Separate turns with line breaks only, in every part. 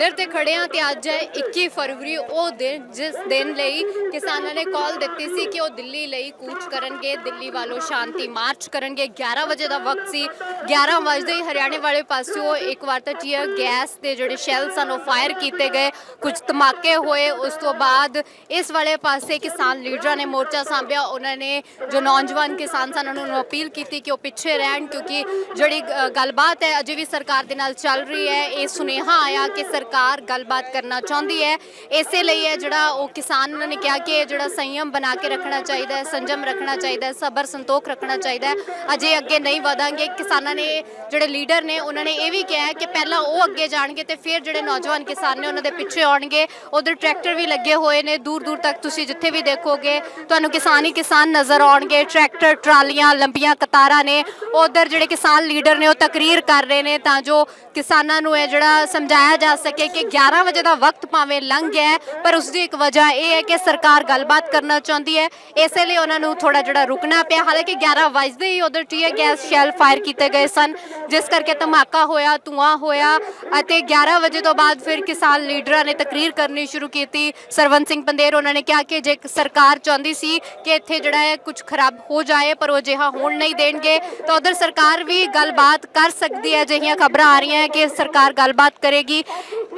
ਖੜੇ ਹਾਂ ਤੇ ਅੱਜ ਹੈ 21 ਫਰਵਰੀ, ਉਹ ਦਿਨ ਜਿਸ ਦਿਨ ਲਈ ਕਿਸਾਨਾਂ ਨੇ ਕਾਲ ਦਿੱਤੀ ਸੀ ਕਿ ਉਹ ਦਿੱਲੀ ਲਈ ਕੂਚ ਕਰਨਗੇ, ਦਿੱਲੀ ਵੱਲੋਂ ਸ਼ਾਂਤੀ ਮਾਰਚ ਕਰਨਗੇ। 11 ਵਜੇ ਦਾ ਵਕਤ ਸੀ 11 ਵਜੇ ਹੀ ਹਰਿਆਣੇ ਵਾਲੇ ਪਾਸਿਓਂ ਇੱਕ ਵਾਰ ਤਾਂ ਟੀਅਰ ਗੈਸ ਦੇ ਜਿਹੜੇ ਸ਼ੈਲ ਸਨ, ਉਹ ਫਾਇਰ ਕੀਤੇ ਗਏ। ਕੁਝ ਧਮਾਕੇ ਹੋਏ, ਉਸ ਤੋਂ ਬਾਅਦ ਇਸ ਵਾਲੇ ਪਾਸੇ ਕਿਸਾਨ ਲੀਡਰਾਂ ਨੇ ਮੋਰਚਾ ਸਾਂਭਿਆ। ਉਹਨਾਂ ਨੇ ਜੋ ਨੌਜਵਾਨ ਕਿਸਾਨ ਸਨ, ਉਹਨਾਂ ਨੂੰ ਅਪੀਲ ਕੀਤੀ ਕਿ ਉਹ ਪਿੱਛੇ ਰਹਿਣ, ਕਿਉਂਕਿ ਜਿਹੜੀ ਗੱਲਬਾਤ ਹੈ ਅਜੇ ਵੀ ਸਰਕਾਰ ਦੇ ਨਾਲ ਚੱਲ ਰਹੀ ਹੈ, ਇਹ ਸੁਨੇਹਾ ਆਇਆ ਕਿ ਸਰਕਾਰ ਸਰਕਾਰ ਗੱਲਬਾਤ ਕਰਨਾ ਚਾਹੁੰਦੀ ਹੈ। ਇਸੇ ਲਈ ਹੈ ਜਿਹੜਾ ਉਹ ਕਿਸਾਨ ਉਹਨਾਂ ਨੇ ਕਿਹਾ ਕਿ ਇਹ ਜਿਹੜਾ ਸੰਯਮ ਬਣਾ ਕੇ ਰੱਖਣਾ ਚਾਹੀਦਾ ਹੈ, ਸੰਜਮ ਰੱਖਣਾ ਚਾਹੀਦਾ ਹੈ, ਸਬਰ ਸੰਤੋਖ ਰੱਖਣਾ ਚਾਹੀਦਾ ਹੈ। ਅਜੇ ਅੱਗੇ ਨਹੀਂ ਵਧਾਂਗੇ। ਕਿਸਾਨਾਂ ਨੇ, ਜਿਹੜੇ ਲੀਡਰ ਨੇ, ਉਹਨਾਂ ਨੇ ਇਹ ਵੀ ਕਿਹਾ ਹੈ ਕਿ ਪਹਿਲਾਂ ਉਹ ਅੱਗੇ ਜਾਣਗੇ ਤੇ ਫਿਰ ਜਿਹੜੇ ਨੌਜਵਾਨ ਕਿਸਾਨ ਨੇ, ਉਹਨਾਂ ਦੇ ਪਿੱਛੇ ਆਉਣਗੇ। ਉਧਰ ਟਰੈਕਟਰ ਵੀ ਲੱਗੇ ਹੋਏ ਨੇ। ਦੂਰ ਦੂਰ ਤੱਕ ਤੁਸੀਂ ਜਿੱਥੇ ਵੀ ਦੇਖੋਗੇ, ਤੁਹਾਨੂੰ ਕਿਸਾਨ ਹੀ ਕਿਸਾਨ ਨਜ਼ਰ ਆਉਣਗੇ। ਟਰੈਕਟਰ, ਟਰਾਲੀਆਂ, ਲੰਬੀਆਂ ਕਤਾਰਾਂ ਨੇ। ਉਧਰ ਜਿਹੜੇ ਕਿਸਾਨ ਲੀਡਰ ਨੇ, ਉਹ ਤਕਰੀਰ ਕਰ ਰਹੇ ਨੇ ਤਾਂ ਜੋ ਕਿਸਾਨਾਂ ਨੂੰ ਇਹ ਜਿਹੜਾ ਸਮਝਾਇਆ ਜਾ ਸਕੇ ਕਿ 11 ਵਜੇ ਦਾ ਵਕਤ ਭਾਵੇਂ ਲੰਘ ਗਿਆ ਪਰ ਉਸ ਦੀ ਇੱਕ ਵਜ੍ਹਾ ਇਹ ਹੈ ਕਿ ਸਰਕਾਰ ਗੱਲਬਾਤ ਕਰਨਾ ਚਾਹੁੰਦੀ ਹੈ। ਇਸੇ ਲਈ ਉਹਨਾਂ ਨੂੰ ਥੋੜਾ ਜਿਹੜਾ ਰੁਕਣਾ ਪਿਆ। ਹਾਲਾਂਕਿ 11 ਵਜੇ ਹੀ ਉਧਰ ਟੀਅਰ ਗੈਸ ਸ਼ੈਲ ਫਾਇਰ ਕੀਤੇ ਗਏ ਸਨ, ਜਿਸ ਕਰਕੇ ਧਮਾਕਾ ਹੋਇਆ, ਧੂਆਂ ਹੋਇਆ ਅਤੇ 11 ਵਜੇ ਤੋਂ ਬਾਅਦ ਫਿਰ ਕਿਸਾਨ ਲੀਡਰਾਂ ਨੇ ਤਕਰੀਰ ਕਰਨੀ ਸ਼ੁਰੂ ਕੀਤੀ। ਸਰਵੰਤ ਸਿੰਘ ਪੰਦੇਰ ਉਹਨਾਂ ਨੇ ਕਿਹਾ ਕਿ ਜੇ ਸਰਕਾਰ ਚਾਹੁੰਦੀ ਸੀ ਕਿ ਇੱਥੇ ਜਿਹੜਾ ਹੈ ਕੁਝ ਖਰਾਬ ਹੋ ਜਾਏ, ਪਰ ਉਹ ਅਜਿਹਾ ਹੋਣ ਨਹੀਂ ਦੇਣਗੇ, ਤਾਂ ਉਧਰ ਸਰਕਾਰ ਵੀ ਗੱਲਬਾਤ ਕਰ ਸਕਦੀ ਹੈ। ਅਜਿਹੀਆਂ ਖਬਰਾਂ ਆ ਰਹੀਆਂ ਹੈ ਕਿ ਸਰਕਾਰ ਗੱਲਬਾਤ ਕਰੇਗੀ।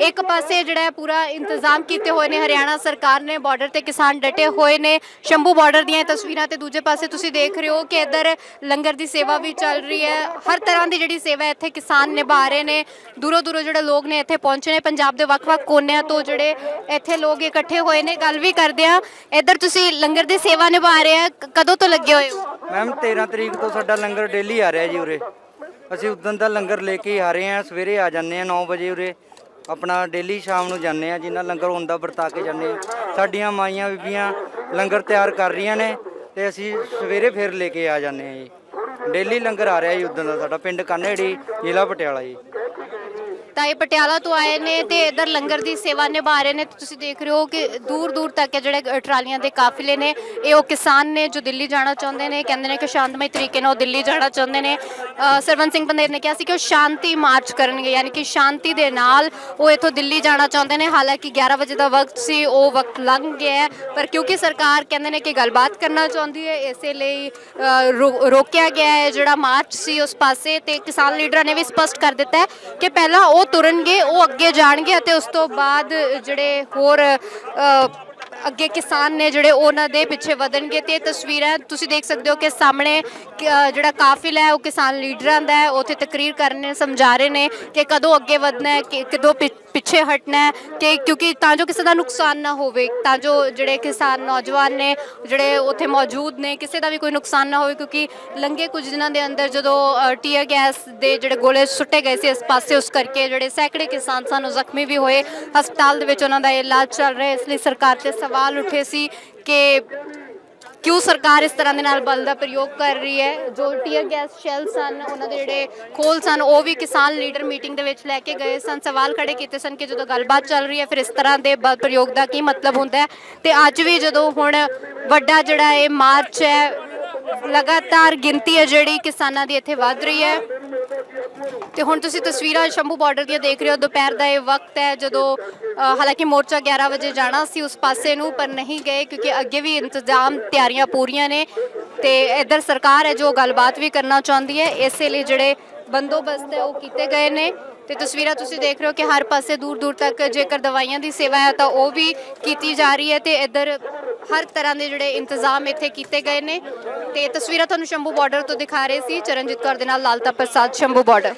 ਇੱਕ ਪਾਸੇ ਜਿਹੜਾ ਹੈ ਪੂਰਾ ਇੰਤਜ਼ਾਮ ਕੀਤੇ ਹੋਏ ਨੇ, ਹਰਿਆਣਾ ਸਰਕਾਰ ਨੇ ਬਾਰਡਰ ਤੇ ਕਿਸਾਨ ਡਟੇ ਹੋਏ ਨੇ। ਸ਼ੰਭੂ ਬਾਰਡਰ ਦੀਆਂ ਤਸਵੀਰਾਂ ਤੇ ਦੂਜੇ ਪਾਸੇ ਤੁਸੀਂ ਦੇਖ ਰਹੇ ਹੋ ਕਿ ਇੱਧਰ ਲੰਗਰ ਦੀ ਸੇਵਾ ਵੀ ਚੱਲ ਰਹੀ ਹੈ। ਹਰ ਤਰ੍ਹਾਂ ਦੀ ਜਿਹੜੀ ਸੇਵਾ ਇੱਥੇ ਕਿਸਾਨ ਨਿਭਾ ਰਹੇ ਨੇ। ਦੂਰੋਂ ਦੂਰੋਂ ਜਿਹੜੇ ਲੋਕ ਨੇ ਇੱਥੇ ਪਹੁੰਚੇ ਨੇ। ਪੰਜਾਬ ਦੇ ਵੱਖ-ਵੱਖ ਕੋਨਿਆਂ ਤੋਂ ਜਿਹੜੇ ਇੱਥੇ ਲੋਕ ਇਕੱਠੇ ਹੋਏ ਨੇ। ਗੱਲ ਵੀ ਕਰਦੇ ਆ ਇੱਧਰ ਤੁਸੀਂ ਲੰਗਰ ਦੀ ਸੇਵਾ ਨਿਭਾ ਰਹੇ ਆ। ਕਦੋਂ ਤੋਂ ਲੱਗੇ ਹੋਏ ਹੋ?
ਮੈਮ 13 ਤਰੀਕ ਤੋਂ ਸਾਡਾ ਲੰਗਰ ਡੇਲੀ ਆ ਰਿਹਾ ਜੀ ਉਰੇ। ਅਸੀਂ ਉਦੋਂ ਦਾ ਲੰਗਰ ਲੈ ਕੇ ਆ ਰਹੇ ਹਾਂ। ਸਵੇਰੇ ਆ ਜਾਂਦੇ ਆ 9 ਵਜੇ ਉਰੇ। ਆਪਣਾ ਡੇਲੀ ਸ਼ਾਮ ਨੂੰ ਜਾਂਦੇ ਹਾਂ ਜਿੰਨਾ ਲੰਗਰ ਹੁੰਦਾ ਵਰਤਾ ਕੇ ਜਾਂਦੇ ਹਾਂ ਸਾਡੀਆਂ ਮਾਈਆਂ ਬੀਬੀਆਂ ਲੰਗਰ ਤਿਆਰ ਕਰ ਰਹੀਆਂ ਨੇ ਤੇ ਅਸੀਂ ਸਵੇਰੇ ਫਿਰ ਲੈ ਕੇ ਆ ਜਾਂਦੇ ਹਾਂ ਜੀ। ਡੇਲੀ ਲੰਗਰ ਆ ਰਿਹਾ ਜੀ ਉਦੋਂ ਦਾ ਸਾਡਾ ਪਿੰਡ ਕਾਨੇੜੀ, ਜ਼ਿਲ੍ਹਾ ਪਟਿਆਲਾ ਜੀ।
ਤਾਂ ਇਹ ਪਟਿਆਲਾ ਤੋਂ ਆਏ ਨੇ ਤੇ ਇਧਰ ਲੰਗਰ ਦੀ ਸੇਵਾ ਨਿਭਾ ਰਹੇ ਨੇ। ਤੁਸੀਂ ਦੇਖ ਰਹੇ ਹੋ ਕਿ ਦੂਰ ਦੂਰ ਤੱਕ ਜਿਹੜੇ ਟਰਾਲੀਆਂ ਦੇ ਕਾਫਿਲੇ ਨੇ, ਇਹ ਉਹ ਕਿਸਾਨ ਨੇ ਜੋ ਦਿੱਲੀ ਜਾਣਾ ਚਾਹੁੰਦੇ ਨੇ। ਕਹਿੰਦੇ ਨੇ ਕਿ ਸ਼ਾਂਤਮਈ ਤਰੀਕੇ ਨਾਲ ਉਹ ਦਿੱਲੀ ਜਾਣਾ ਚਾਹੁੰਦੇ ਨੇ। ਸਰਵੰਤ ਸਿੰਘ ਪੰਦੇਰ ਨੇ ਕਿਹਾ ਸੀ ਕਿ ਉਹ ਸ਼ਾਂਤੀ ਮਾਰਚ ਕਰਨਗੇ, ਯਾਨੀ ਕਿ ਸ਼ਾਂਤੀ ਦੇ ਨਾਲ ਉਹ ਇੱਥੋਂ ਦਿੱਲੀ ਜਾਣਾ ਚਾਹੁੰਦੇ ਨੇ। ਹਾਲਾਂਕਿ 11 ਵਜੇ ਦਾ ਵਕਤ ਸੀ, ਉਹ ਵਕਤ ਲੰਘ ਗਿਆ ਪਰ ਕਿਉਂਕਿ ਸਰਕਾਰ ਕਹਿੰਦੇ ਨੇ ਕਿ ਗੱਲਬਾਤ ਕਰਨਾ ਚਾਹੁੰਦੀ ਹੈ, ਇਸੇ ਲਈ ਰੋ- ਰੋਕਿਆ ਗਿਆ ਹੈ। ਜਿਹੜਾ ਮਾਰਚ ਸੀ ਉਸ ਪਾਸੇ ਤੇ ਕਿਸਾਨ ਲੀਡਰਾਂ ਨੇ ਵੀ ਸਪਸ਼ਟ ਕਰ ਦਿੱਤਾ ਹੈ ਕਿ ਪਹਿਲਾਂ ਉਹ ਤੁਰਨਗੇ ਉਹ ਅੱਗੇ ਜਾਣਗੇ ਅਤੇ ਉਸ ਤੋਂ ਬਾਅਦ ਜਿਹੜੇ ਹੋਰ ਅ, ਅੱਗੇ ਕਿਸਾਨ ਨੇ ਜਿਹੜੇ ਉਹਨਾਂ ਦੇ ਪਿੱਛੇ ਵਧਣਗੇ ਤੇ ਇਹ ਤਸਵੀਰਾਂ ਤੁਸੀਂ ਦੇਖ ਸਕਦੇ ਹੋ ਕਿ ਸਾਹਮਣੇ ਕ- ਅ, ਜਿਹੜਾ ਕਾਫਿਲਾ ਹੈ ਉਹ ਕਿਸਾਨ ਲੀਡਰਾਂ ਦਾ ਹੈ ਉੱਥੇ ਤਕਰੀਰ ਕਰਨ ਨੇ ਸਮਝਾ ਰਹੇ ਨੇ ਕਿ ਕਦੋਂ ਅੱਗੇ ਵਧਣਾ ਹੈ ਕਿ ਕਦੋਂ ਪਿ- ਪਿੱਛੇ ਹਟਣਾ ਹੈ ਕਿ ਕਿਉਂਕਿ ਤਾਂ ਜੋ ਕਿਸੇ ਦਾ ਨੁਕਸਾਨ ਨਾ ਹੋਵੇ ਤਾਂ ਜੋ ਜਿਹੜੇ ਕਿਸਾਨ ਨੌਜਵਾਨ ਨੇ ਜਿਹੜੇ ਉੱਥੇ ਮੌਜੂਦ ਨੇ ਕਿਸੇ ਦਾ ਵੀ ਕੋਈ ਨੁਕਸਾਨ ਨਾ ਹੋਵੇ ਕਿਉਂਕਿ ਲੰਘੇ ਕੁਝ ਦਿਨਾਂ ਦੇ ਅੰਦਰ ਜਦੋਂ ਟੀਅਰ ਗੈਸ ਦੇ ਜਿਹੜੇ ਗੋਲੇ ਸੁੱਟੇ ਗਏ ਸੀ ਇਸ ਪਾਸੇ ਉਸ ਕਰਕੇ ਜਿਹੜੇ ਸੈਂਕੜੇ ਕਿਸਾਨ ਸਨ ਉਹ ਜ਼ਖਮੀ ਵੀ ਹੋਏ। ਹਸਪਤਾਲ ਦੇ ਵਿੱਚ ਉਹਨਾਂ ਦਾ ਇਲਾਜ ਚੱਲ ਰਿਹਾ ਇਸ ਲਈ ਸਰਕਾਰ ਤੇ ਸਵਾਲ ਉੱਠੇ ਸੀ ਕਿ ਕਿਉਂ ਸਰਕਾਰ ਇਸ ਤਰ੍ਹਾਂ ਦੇ ਨਾਲ ਬਲ ਦਾ ਪ੍ਰਯੋਗ ਕਰ ਰਹੀ ਹੈ? ਜੋ ਟੀਅਰ ਗੈਸ ਸ਼ੈਲ ਸਨ ਉਹਨਾਂ ਦੇ ਜਿਹੜੇ ਖੋਲ ਸਨ, ਉਹ ਵੀ ਕਿਸਾਨ ਲੀਡਰ ਮੀਟਿੰਗ ਦੇ ਵਿੱਚ ਲੈ ਕੇ ਗਏ ਸਨ। ਸਵਾਲ ਖੜੇ ਕੀਤੇ ਸਨ ਕਿ ਜਦੋਂ ਗੱਲਬਾਤ ਚੱਲ ਰਹੀ ਹੈ, ਫਿਰ ਇਸ ਤਰ੍ਹਾਂ ਦੇ ਬਲ ਪ੍ਰਯੋਗ ਦਾ ਕੀ ਮਤਲਬ ਹੁੰਦਾ ਹੈ? ਤੇ ਅੱਜ ਵੀ ਜਦੋਂ ਹੁਣ ਵੱਡਾ ਜਿਹੜਾ ਇਹ ਮਾਰਚ ਹੈ, ਲਗਾਤਾਰ ਗਿਣਤੀ ਹੈ ਜਿਹੜੀ ਕਿਸਾਨਾਂ ਦੀ ਇੱਥੇ ਵੱਧ ਰਹੀ ਹੈ। ਤੇ ਹੁਣ ਤੁਸੀਂ ਤਸਵੀਰਾਂ ਸ਼ੰਭੂ ਬਾਰਡਰ ਦੀਆਂ ਦੇਖ ਰਹੇ ਹੋ। ਦੁਪਹਿਰ ਦਾ ਇਹ ਵਕਤ ਹੈ, ਜਦੋਂ ਹਾਲਾਂਕਿ ਮੋਰਚਾ 11 ਵਜੇ ਜਾਣਾ ਸੀ ਉਸ ਪਾਸੇ ਨੂੰ, ਪਰ ਨਹੀਂ ਗਏ ਕਿਉਂਕਿ ਅੱਗੇ ਵੀ ਇੰਤਜ਼ਾਮ ਤਿਆਰੀਆਂ ਪੂਰੀਆਂ ਨੇ। ਤੇ ਇੱਧਰ ਸਰਕਾਰ ਹੈ ਜੋ ਗੱਲਬਾਤ ਵੀ ਕਰਨਾ ਚਾਹੁੰਦੀ ਹੈ। ਇਸੇ ਲਈ ਜਿਹੜੇ ਬੰਦੋਬਸਤ ਹੈ, ਉਹ ਕੀਤੇ ਗਏ ਨੇ। ਤੇ ਤਸਵੀਰਾਂ ਤੁਸੀਂ ਦੇਖ ਰਹੇ ਹੋ ਕਿ ਹਰ ਪਾਸੇ ਦੂਰ ਦੂਰ ਤੱਕ ਜੇਕਰ ਦਵਾਈਆਂ ਦੀ ਸੇਵਾ ਹੈ, ਤਾਂ ਉਹ ਵੀ ਕੀਤੀ ਜਾ ਰਹੀ ਹੈ। ਤੇ ਇੱਧਰ ਹਰ ਤਰ੍ਹਾਂ ਦੇ ਜਿਹੜੇ ਇੰਤਜ਼ਾਮ ਇੱਥੇ ਕੀਤੇ ਗਏ ਨੇ ਤੇ ਤਸਵੀਰਾਂ ਤੁਹਾਨੂੰ ਸ਼ੰਭੂ ਬਾਰਡਰ ਤੋਂ ਦਿਖਾ ਰਹੇ ਸੀ। ਚਰਨਜੀਤ ਕੌਰ ਦੇ ਨਾਲ ਲਾਲਤਾ ਪ੍ਰਸਾਦ, ਸ਼ੰਭੂ ਬਾਰਡਰ